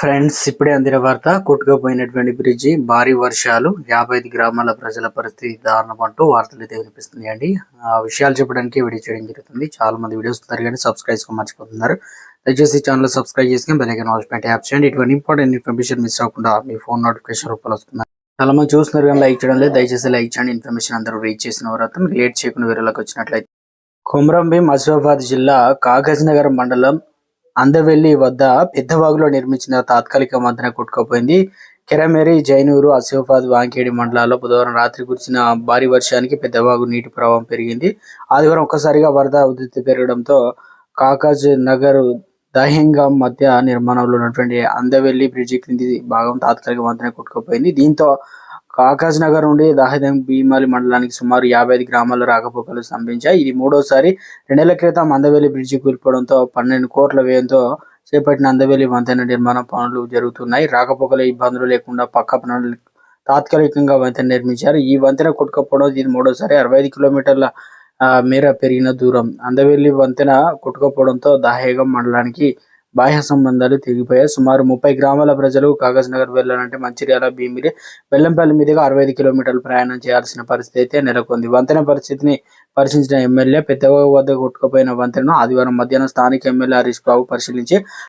Friends ఇప్పుడే అందిన వార్త కొట్టుకుపోయినటువంటి బ్రిడ్జి భారీ వర్షాలు యాభై ఐదు గ్రామాల ప్రజల పరిస్థితి దారుణం అంటూ వార్తలు అయితే వినిపిస్తున్నాయండి. ఆ విషయాలు చెప్పడానికి వీడియో చేయడం జరుగుతుంది. చాలా మంది వీడియోస్ చూస్తారు కానీ సబ్స్క్రైబ్ మర్చిపోతున్నారు. దయచేసి ఛానల్ సబ్స్క్రైబ్ చేసుకుని బెల్ ఐకాన్ పెట్టి యాప్ చేయండి. ఇటువంటి ఇంపార్టెంట్ ఇన్ఫర్మేషన్ మిస్ అవ్వకుండా మీ ఫోన్ నోటిఫికేషన్ రూపాయలు వస్తున్నాయి చాలా మంది చూస్తున్నారు కానీ లైక్ చేయడం లేదు. దయచేసి లైక్ చేయండి. ఇన్ఫర్మేషన్ అందరూ రీచ్ చేసిన వారు లేట్ చేయకుండా వేరేలోకి వచ్చినట్లయితే. కొమరంభీం ఆసిఫాబాద్ జిల్లా కాగజ్ నగర్ మండలం అందవెల్లి వద్ద పెద్దవాగులో నిర్మించిన తాత్కాలిక వంతెన కొట్టుకుపోయింది. కెరమెరి జైనూరు ఆసిఫాబాద్ వాంకేడి మండలాల్లో బుధవారం రాత్రి కురిసిన భారీ వర్షానికి పెద్దవాగు నీటి ప్రవాహం పెరిగింది. ఆదివారం ఒక్కసారిగా వరద ఉధృతి పెరగడంతో కాకాజ్ నగర్ దహింగం మధ్య నిర్మాణంలో ఉన్నటువంటి అందవెల్లి బ్రిడ్జి క్రింది భాగం తాత్కాలిక వంతెన కొట్టుకుపోయింది. దీంతో కాకాజ్ నగర్ నుండి దాహిదం భీమాలి మండలానికి సుమారు యాభై ఐదు గ్రామాల్లో రాకపోకలు స్తంభించాయి. ఇది మూడోసారి రెండేళ్ళ క్రితం అందవేలి బ్రిడ్జి కూలిపోవడంతో పన్నెండు కోట్ల వ్యయంతో చేపట్టిన అందవేలి వంతెన నిర్మాణ పనులు జరుగుతున్నాయి. రాకపోకల ఇబ్బందులు లేకుండా పక్క పనులు తాత్కాలికంగా వంతెన నిర్మించారు. ఈ వంతెన కొట్టుకపోవడం ఇది మూడోసారి. అరవై ఐదు కిలోమీటర్ల మేర పెరిగిన దూరం. అందవేలి వంతెన కొట్టుకపోవడంతో దాహేగం మండలానికి బాహ్య సంబంధాలు తెగిపోయాయి. సుమారు ముప్పై గ్రామాల ప్రజలు కాగజ్ నగర్ వెళ్ళాలంటే మంచిర్యాల భీమిలి బెల్లంపల్లి మీదుగా అరవై ఐదు కిలోమీటర్లు ప్రయాణం చేయాల్సిన పరిస్థితి అయితే నెలకొంది. వంతెన పరిస్థితిని పరిశీలించిన ఎమ్మెల్యే పెద్దవ వద్ద కొట్టుకుపోయిన వంతెనను ఆదివారం మధ్యాహ్నం స్థానిక ఎమ్మెల్యే హరీష్ బాబు పరిశీలించి